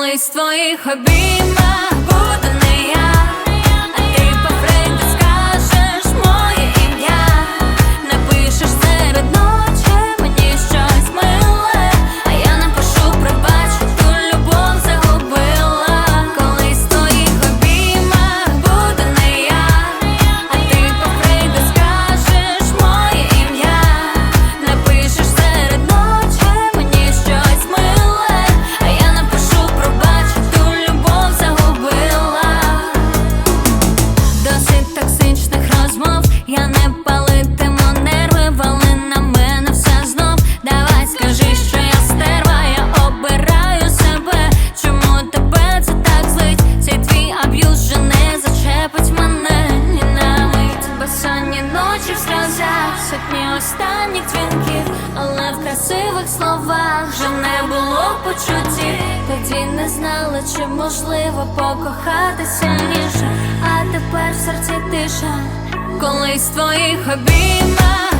Коли з твоїх обіймах. останніх дзвінків, але в красивих словах вже не було почуттів. Тоді не знала, чи можливо покохатися ніж, а тепер в серці тиша, колись твоїх обіймах.